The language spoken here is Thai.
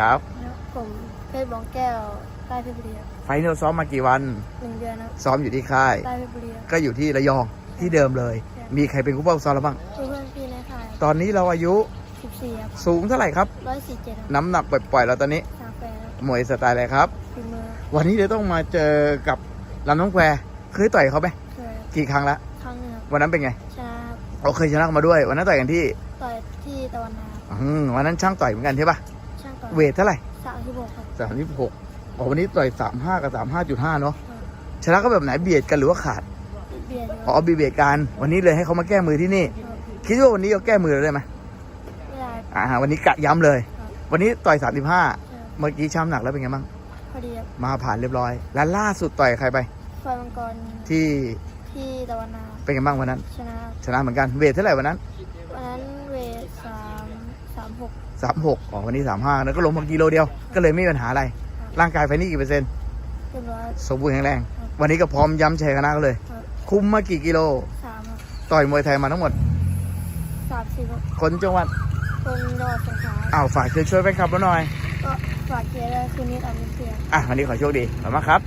ครับผมเพชรบองแก้วใต้เพชรบุรีครับไฟนอลซ้อมมากี่วัน หนึ่งเดือนครับซ้อมอยู่ที่ค่าย ใต้เพชรบุรีครับ ก็อยู่ที่ระยองที่เดิมเลยมีใครเป็นคู่เป้าซ้อมแล้วบ้าง เพื่อนพี่ในค่ายตอนนี้เราอายุสิบสี่ครับสูงเท่าไหร่ครับ ร้อยสี่เจ็ดครับน้ำหนักปล่อยๆเราตอนนี้สามแปดครับมวยสไตล์อะไรครับ ฝีมือวันนี้เดี๋ยวต้องมาเจอกับลำน้องแควเคยต่อยเขาไหมเคยกี่ครั้งละครั้งหนึงครับวันนั้นเป็นไงชนะครับเราเคยชนะมาด้วย วันนั้นต่อยกันที่ต่อยที่ตะวันนาอืมวันนั้นช่างต่อยเหมือนกันใช่ปะช่างต่อย เวทเท่าไหร่สามที่หกครับสามสิบหกอ๋อวันนี้ต่อยสามห้ากับสามห้าจุดห้าเนาะครับชนะก็แบบไหนเบียดกันหรือว่าขาดเบียร์อยู่คอ๋รับอเบียดกันวันนี้เลยให้เขามาแก้มือที่นี่ครับคิดว่าวันนี้เขาแก้มือเราได้ไหมไม่ได้อ่าวันนี้กะย้ำเลยครับวันนี้ต่อยสามสิบห้าครับเมื่อกี้ช้ำหนักแล้วเป็นไงบ้างพอดีครับมาผ่านเรียบร้อย แล้วล่าสุดต่อยใครไปไฟมังกรที่ที่ตะวันนาเป็นไงบ้างวันนั้น ชนะครับชนะเหมือนกันเวทเท่าไหร่วันนั้นวันนั้นเวทสามสามหกสามหกอ๋อวันนี้สามห้าแล้วก็ลงมากิโลเดียว ก็เลยไม่มีปัญหาอะไร ร่างกายไฟนี่กี่เปอร์เซ็นต์เรียบร้อยสมบูรณ์แข็งแรง วันนี้ก็พร้อมย้ำชัยชนะก็เลย ครับคุมมากี่กิโล สามครับต่อยมวยไทยมาทั้งหมด สามสิบครับคนจังหวัดคนจังหวัดสงขลาอ้าวฝากเชิญช่วยแฟนคลับเราหน่อย ก็ฝากเชียร์ด้วยคืนนี้ตามเป็นเสียง อะวันนี้ขอโชคดีขอบคุณมากครับ